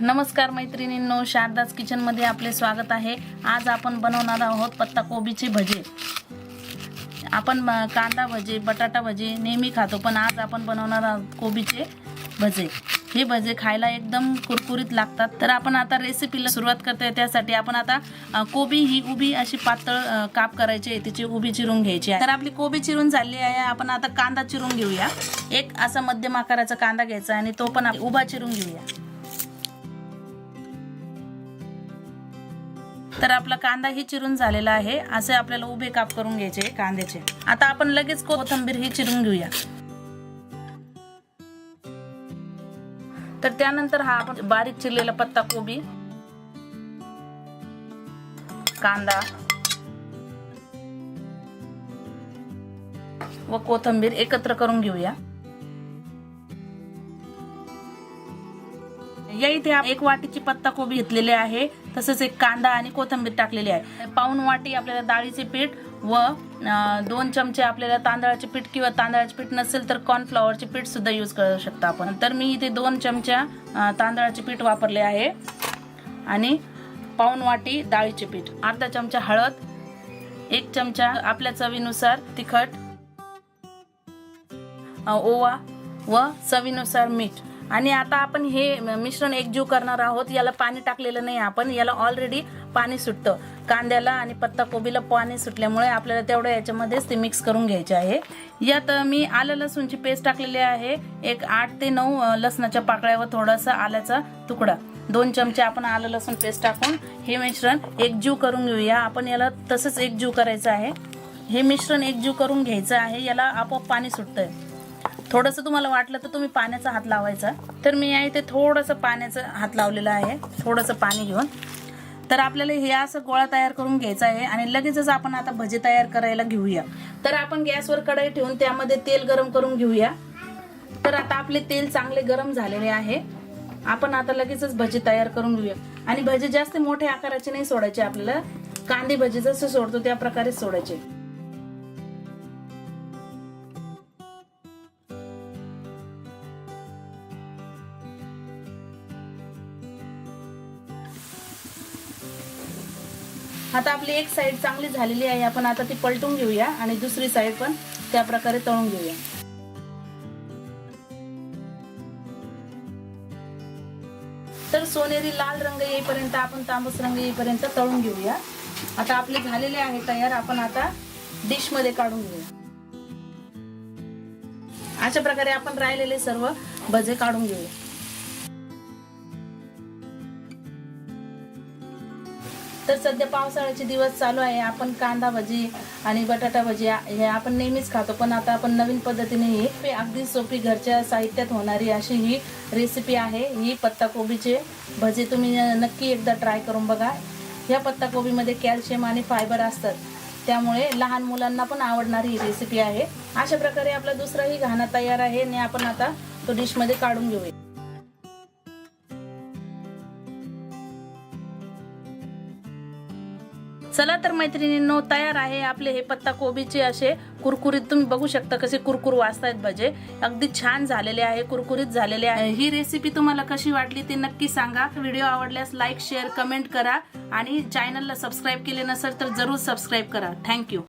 नमस्कार मैत्रिणींनो शारदास किचनमध्ये आपले स्वागत आहे. आज आपण बनवणार आहोत पत्ता कोबीचे भजे. आपण कांदा भजे बटाटा भजे नेहमी खातो पण आज आपण बनवणार आहोत कोबीचे भजे. हे भजे खायला एकदम कुरकुरीत लागतात. तर आपण आता रेसिपीला सुरुवात करतोय. त्यासाठी आपण आता कोबी ही उभी अशी पातळ काप करायची आहे. तिची उभी चिरून घ्यायची आहे. तर आपली कोबी चिरून झाली आहे. आपण आता कांदा चिरून घेऊया. एक असा मध्यम आकाराचा कांदा घ्यायचा आणि तो पण उभा चिरून घेऊया. तर आपला कांदा ही चिरून झालेला आहे. असे आपल्याला उभे काप करून घ्यायचे कांद्याचे. आता आपण लगेच कोथिंबीर ही चिरून घेऊया. तर त्यानंतर हा आपण बारीक चिरलेला पत्ता कोबी कांदा व कोथिंबीर एकत्र करून घेऊया. या इथे एक वाटीची पत्ता कोबी घेतलेली आहे. तसंच एक कांदा आणि कोथिंबीर टाकलेली आहे. पाऊन वाटी आपल्याला डाळीचे पीठ व दोन चमचे आपल्याला तांदळाचे पीठ किंवा तांदळाचे पीठ नसेल तर कॉर्नफ्लॉवरचे पीठ सुद्धा यूज करू शकता आपण. तर मी इथे दोन चमच्या तांदळाचे पीठ वापरले आहे. आणि पाऊन वाटी डाळीचे पीठ. अर्धा चमचा हळद एक चमचा आपल्या चवीनुसार तिखट ओवा व चवीनुसार मीठ. आणि आता आपण हे मिश्रण एकजीव करणार आहोत. याला पाणी टाकलेलं नाही आपण. याला ऑलरेडी पाणी सुटतं. कांद्याला आणि पत्ता कोबीला पाणी सुटल्यामुळे आपल्याला तेवढं याच्यामध्येच ते मिक्स करून घ्यायचे आहे. यात मी आलं लसूणची पेस्ट टाकलेली आहे. एक आठ ते नऊ लसणाच्या पाकळ्यावर थोडासा आल्याचा तुकडा. दोन चमचे आपण आलं लसूण पेस्ट टाकून हे मिश्रण एकजीव करून घेऊया. आपण याला तसंच एकजीव करायचं आहे. हे मिश्रण एकजीव करून घ्यायचं आहे. याला आपोआप पाणी सुटतंय. थोडंसं तुम्हाला वाटलं तर तुम्ही पाण्याचा हात लावायचा. तर मी या इथे थोडंसं पाण्याचा हात लावलेला आहे. थोडंसं पाणी घेऊन. तर आपल्याला हे असं गोळा तयार करून घ्यायचा आहे आणि लगेचच आपण आता भजे तयार करायला घेऊया. तर आपण गॅसवर कढई ठेवून त्यामध्ये तेल गरम करून घेऊया. तर आता आपले तेल चांगले गरम झालेले आहे. आपण आता लगेचच भजी तयार करून घेऊया. आणि भजे जास्त मोठ्या आकाराचे नाही सोडायचे आपल्याला. कांदे भजी जसं सोडतो त्या प्रकारे सोडायचे. आता आपली एक साईड चांगली झालेली आहे आपण आता ती पलटून घेऊया आणि दुसरी साईड पण त्या प्रकारे तळून घेऊया. तर सोनेरी लाल रंग येईपर्यंत आपण तांबूस रंग येईपर्यंत तळून घेऊया. आता आपले झालेले आहे तयार आपण आता डिशमध्ये काढून घेऊया. अशा प्रकारे आपण राहिलेले सर्व भजे काढून घेऊया. तर सध्या पावसाळ्याचे दिवस चालू आहे. आपण कांदा भजी आणि बटाटा भजी हे आपण नेहमीच खातो पण आता आपण नवीन पद्धतीने ही अगदी सोपी घरच्या साहित्यात होणारी अशी ही रेसिपी आहे. ही पत्ताकोबीचे भजी तुम्ही नक्की एकदा ट्राय करून बघा. या पत्ताकोबीमध्ये कॅल्शियम आणि फायबर असतात. त्यामुळे लहान मुलांना पण आवडणारी ही रेसिपी आहे. अशा प्रकारे आपला दुसराही घाणा तयार आहे आणि आपण आता तो डिशमध्ये काढून घेऊया. चला तर मैत्रिणींनो तयार आहे आपले हे पत्ता कोबीचे असे कुरकुरीत. तुम्ही बघू शकता कसे कुरकुर वाचतायत भजे. अगदी छान झालेले आहे कुरकुरीत झालेले आहे. ही रेसिपी तुम्हाला कशी वाटली ते नक्की सांगा. व्हिडिओ आवडल्यास लाईक शेअर कमेंट करा. आणि चॅनलला सबस्क्राईब केले नसेल तर जरूर सबस्क्राईब करा. थँक्यू